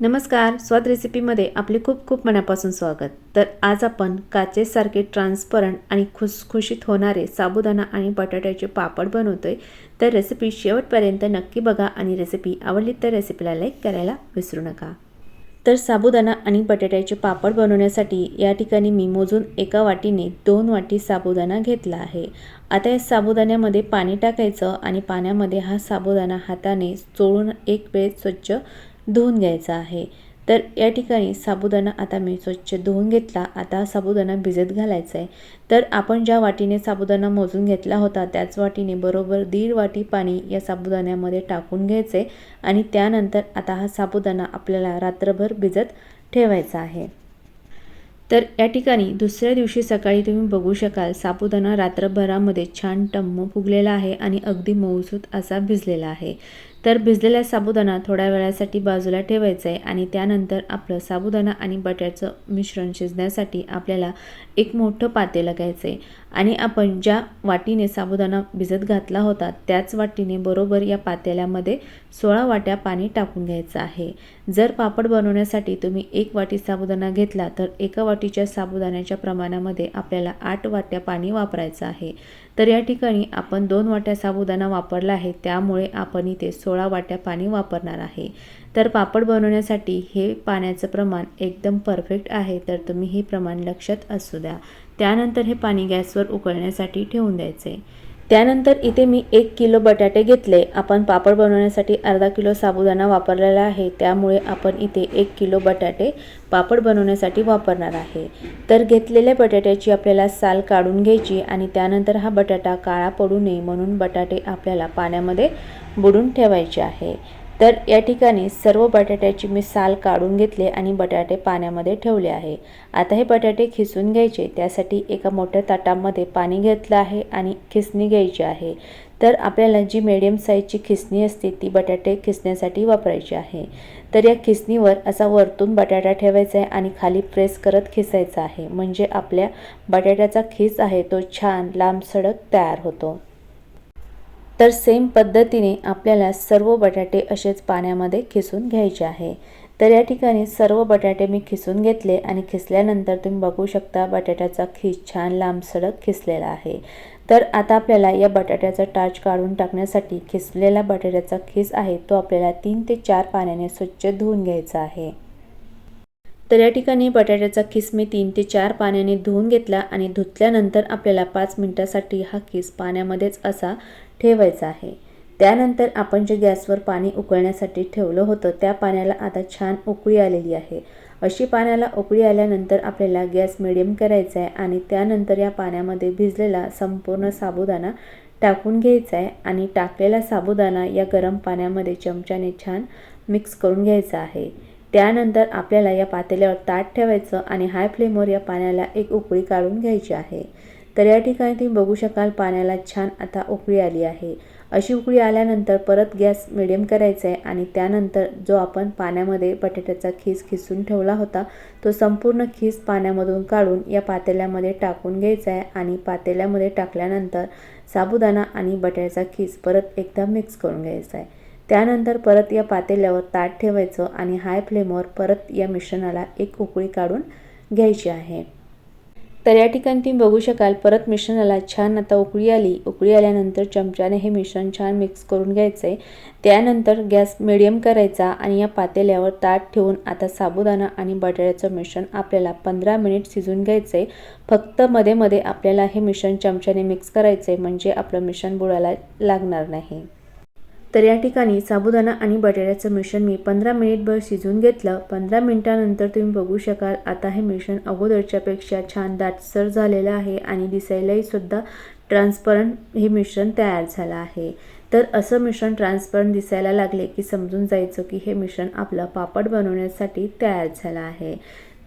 नमस्कार स्वाद रेसिपीमध्ये आपले खूप खूप मनापासून स्वागत. तर आज आपण काचेसारखे ट्रान्सपरंट आणि खुसखुशीत होणारे साबुदाणा आणि बटाट्याचे पापड बनवतोय. तर रेसिपी शेवटपर्यंत नक्की बघा आणि रेसिपी आवडली तर रेसिपीला लाईक करायला विसरू नका. तर साबुदाणा आणि बटाट्याचे पापड बनवण्यासाठी या ठिकाणी मी मोजून एका वाटीने दोन वाटी साबुदाणा घेतला आहे. आता या साबुदाण्यामध्ये पाणी टाकायचं आणि पाण्यामध्ये हा साबुदाणा हाताने चोळून एक वेळ स्वच्छ धुवून घ्यायचा आहे. तर या ठिकाणी साबुदाणा आता मी स्वच्छ धुवून घेतला. आता हा साबुदाणा भिजत घालायचा आहे. तर आपण ज्या वाटीने साबुदाणा मोजून घेतला होता त्याच वाटीने बरोबर दीड वाटी पाणी या साबुदाण्यामध्ये टाकून घ्यायचे आणि त्यानंतर आता हा साबुदाणा आपल्याला रात्रभर भिजत ठेवायचा आहे. तर या ठिकाणी दुसऱ्या दिवशी सकाळी तुम्ही बघू शकाल साबुदाणा रात्रभरामध्ये छान टम्म फुगलेला आहे आणि अगदी मऊसूत असा भिजलेला आहे. तर भिजलेला साबुदाणा थोड्या वेळासाठी बाजूला ठेवायचा आहे आणि त्यानंतर आपलं साबुदाणा आणि बट्याचं मिश्रण शिजण्यासाठी आपल्याला एक मोठं पातेलं घ्यायचं आहे आणि आपण ज्या वाटीने साबुदाणा भिजत घातला होता त्याच वाटीने बरोबर या पातेल्यामध्ये सोळा वाट्या पाणी टाकून घ्यायचं आहे. जर पापड बनवण्यासाठी तुम्ही एक वाटी साबुदाणा घेतला तर एका वाटीच्या साबुदाण्याच्या प्रमाणामध्ये आपल्याला आठ वाट्या पाणी वापरायचं आहे. तर या ठिकाणी आपण दोन वाट्या साबुदाणा वापरला आहे त्यामुळे आपण इथे सोळा वाट्या पाणी वापरणार आहे. तर पापड बनवण्यासाठी हे पाण्याचं प्रमाण एकदम परफेक्ट आहे तर तुम्ही हे प्रमाण लक्षात असू द्या. त्यानंतर हे पाणी गॅसवर उकळण्यासाठी ठेवून द्यायचे. त्यानंतर इथे मी एक किलो बटाटे घेतले. आपण पापड बनवण्यासाठी अर्धा किलो साबुदाणा वापरलेला आहे. त्यामुळे आपण इथे एक किलो बटाटे पापड बनवण्यासाठी वापरणार आहे. तर घेतलेल्या बटाट्याची आपल्याला साल काढून घ्यायची आणि त्यानंतर हा बटाटा काळा पडू नये म्हणून बटाटे आपल्याला पाण्यामध्ये बुडून ठेवायचे आहे. तर या ठिकाणी सर्व बटाट्याची मी साल काढून घेतले आणि बटाटे पाण्यामध्ये ठेवले आहे. आता हे बटाटे खिसून घ्यायचे त्यासाठी एका मोठ्या ताटामध्ये पाणी घेतलं आहे आणि खिसणी घ्यायची आहे. तर आपल्याला जी मिडियम साईजची खिसणी असते ती बटाटे खिसण्यासाठी वापरायची आहे. तर या खिसणीवर असा वरतून बटाटा ठेवायचा आहे आणि खाली प्रेस करत खिसायचा आहे. म्हणजे आपल्या बटाट्याचा खिस आहे तो छान लांब सडक तयार होतो. तर सेम पद्धतीने आपल्याला सर्व बटाटे असेच पाण्यामध्ये खिसून घ्यायचे आहे. तर या ठिकाणी सर्व बटाटे मी खिसून घेतले आणि खिसल्यानंतर तुम्ही बघू शकता बटाट्याचा खिस छान लांब सडक खिसलेला आहे. तर आता आपल्याला या बटाट्याचा टाच काढून टाकण्यासाठी खिसलेला बटाट्याचा खिस आहे तो आपल्याला तीन ते चार पाण्याने स्वच्छ धुवून घ्यायचा आहे. तर या ठिकाणी बटाट्याचा खिसमी तीन ते चार पाण्याने धुवून घेतला आणि धुतल्यानंतर आपल्याला पाच मिनटासाठी हा खिस पाण्यामध्येच असा ठेवायचा आहे. त्यानंतर आपण जे गॅसवर पाणी उकळण्यासाठी ठेवलं होतं त्या पाण्याला आता छान उकळी आलेली आहे. अशी पाण्याला उकळी आल्यानंतर आपल्याला गॅस मिडियम करायचा आहे आणि त्यानंतर या पाण्यामध्ये भिजलेला संपूर्ण साबुदाणा टाकून घ्यायचा आहे आणि टाकलेला साबुदाणा या गरम पाण्यामध्ये चमच्याने छान मिक्स करून घ्यायचा आहे. त्यानंतर आपल्याला या पातेल्यावर ताट ठेवायचं आणि हाय फ्लेमवर या पाण्याला एक उकळी काढून घ्यायची आहे. तर या ठिकाणी तुम्ही बघू शकाल पाण्याला छान आता उकळी आली आहे. अशी उकळी आल्यानंतर परत गॅस मिडियम करायचा आहे आणि त्यानंतर जो आपण पाण्यामध्ये बटाट्याचा खीस खिसून ठेवला होता तो संपूर्ण खीस पाण्यामधून काढून या पातेल्यामध्ये टाकून घ्यायचा आहे आणि पातेल्यामध्ये टाकल्यानंतर साबुदाणा आणि बटाट्याचा खीस परत एकदा मिक्स करून घ्यायचा आहे. त्यानंतर परत या पातेल्यावर ताट ठेवायचं आणि हाय फ्लेमवर परत या मिश्रणाला एक उकळी काढून घ्यायची आहे. तर या ठिकाणी तुम्ही बघू शकाल परत मिश्रणाला छान आता उकळी आली. उकळी आल्यानंतर चमच्याने हे मिश्रण छान मिक्स करून घ्यायचं आहे त्यानंतर गॅस मिडियम करायचा आणि या पातेल्यावर ताट ठेवून आता साबुदाणा आणि बटाट्याचं मिश्रण आपल्याला पंधरा मिनिट शिजून घ्यायचं आहे फक्त मध्ये मध्ये आपल्याला हे मिश्रण चमच्याने मिक्स करायचं आहे म्हणजे आपलं मिश्रण बुडायला लागणार नाही. तर या ठिकाणी साबुदाणा आणि बटाट्याचं मिश्रण मी पंधरा मिनिटभर शिजवून घेतलं. पंधरा मिनिटानंतर तुम्ही बघू शकाल आता हे मिश्रण अगोदरच्यापेक्षा छान दाटसर झालेलं आहे आणि दिसायलाही सुद्धा ट्रान्सपरंट हे मिश्रण तयार झालं आहे. तर असं मिश्रण ट्रान्सपरंट दिसायला लागले की समजून जायचं की हे मिश्रण आपलं पापड बनवण्यासाठी तयार झालं आहे.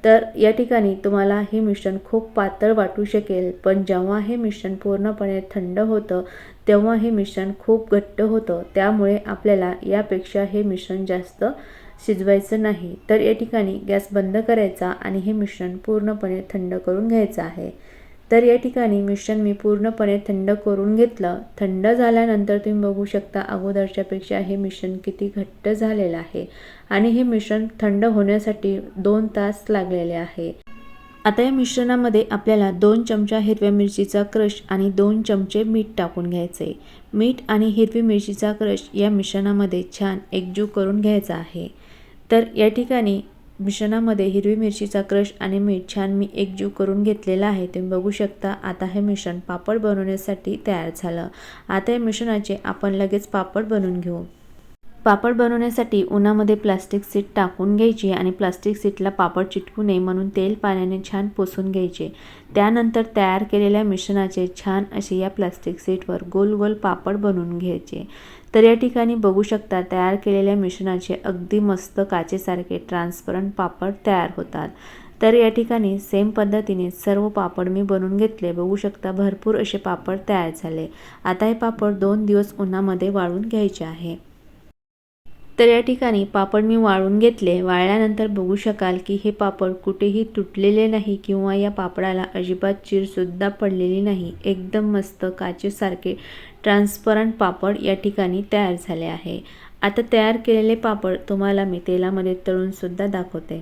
तर या ठिकाणी तुम्हाला हे मिश्रण खूप पातळ वाटू शकेल. पण जेव्हा हे मिश्रण पूर्णपणे थंड होतं तेव्हा हे मिश्रण खूप घट्ट होतं. त्यामुळे आपल्याला यापेक्षा हे मिश्रण जास्त शिजवायचं नाही. तर या ठिकाणी गॅस बंद करायचा आणि हे मिश्रण पूर्णपणे थंड करून घ्यायचं आहे. तर या ठिकाणी मिश्रण मी पूर्णपणे थंड करून घेतलं. थंड झाल्यानंतर तुम्ही बघू शकता अगोदरच्यापेक्षा हे मिश्रण किती घट्ट झालेलं आहे आणि हे मिश्रण थंड होण्यासाठी दोन तास लागलेले आहे. आता या मिश्रणामध्ये आपल्याला दोन चमचा हिरव्या मिरचीचा क्रश आणि दोन चमचे मीठ टाकून घ्यायचे. मीठ आणि हिरवी मिरचीचा क्रश या मिश्रणामध्ये छान एकजू करून घ्यायचा आहे. तर या ठिकाणी मिश्रणामध्ये हिरवी मिरचीचा क्रश आणि मीठ छान मी एकजीव करून घेतलेला आहे. तुम्ही बघू शकता आता हे मिश्रण पापड बनवण्यासाठी तयार झालं. आता या मिश्रणाचे आपण लगेच पापड बनवून घेऊ. पापड बनवण्यासाठी उन्हामध्ये प्लास्टिक सीट टाकून घ्यायची आणि प्लास्टिक सीटला पापड चिटकू नये म्हणून तेल पाण्याने छान पुसून घ्यायचे. त्यानंतर तयार केलेल्या मिश्रणाचे छान असे या प्लास्टिक सीटवर गोल गोल पापड बनवून घ्यायचे. तर या ठिकाणी बघू शकता तयार केलेल्या मिश्रणाचे अगदी मस्त काचेसारखे ट्रान्सपरंट पापड तयार होतात. तर या ठिकाणी सेम पद्धतीने सर्व पापड मी बनवून घेतले. बघू शकता भरपूर असे पापड तयार झाले. आता हे पापड दोन दिवस उन्हामध्ये वाळून घ्यायचे आहे. तर या ठिकाणी पापड मी वाळून घेतले. वाळल्यानंतर बघू शकाल की हे पापड कुठेही तुटलेले नाही किंवा या पापडाला अजिबात चीरसुद्धा पडलेली नाही. एकदम मस्त काचेसारखे ट्रान्सपरंट पापड या ठिकाणी तयार झाले आहे. आता तयार केलेले पापड तुम्हाला मी तेलामध्ये तळूनसुद्धा दाखवते.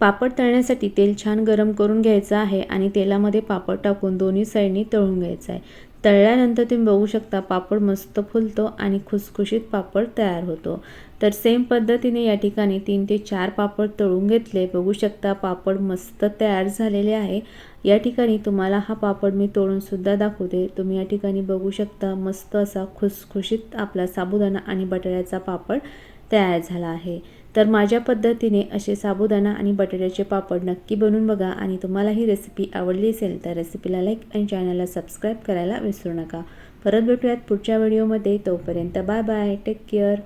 पापड तळण्यासाठी तेल छान गरम करून घ्यायचं आहे आणि तेलामध्ये पापड टाकून दोन्ही साईडनी तळून घ्यायचं आहे. तळल्यानंतर तुम्ही बघू शकता पापड मस्त फुलतो आणि खुसखुशीत पापड तयार होतो. तर सेम पद्धतीने या ठिकाणी तीन ते चार पापड तळून घेतले. बघू शकता पापड मस्त तयार झालेले आहे. या ठिकाणी तुम्हाला हा पापड मी तोडूनसुद्धा दाखवते. तुम्ही या ठिकाणी बघू शकता मस्त असा खुसखुशीत आपला साबुदाणा आणि बटाट्याचा पापड तयार झाला आहे. तर माझ्या पद्धतीने असे साबुदाणा आणि बटाट्याचे पापड नक्की बनवून बघा आणि तुम्हाला ही रेसिपी आवडली असेल तर रेसिपीला लाईक आणि चॅनलला सबस्क्राईब करायला विसरू नका. परत भेटूयात पुढच्या व्हिडिओमध्ये तोपर्यंत बाय बाय टेक केअर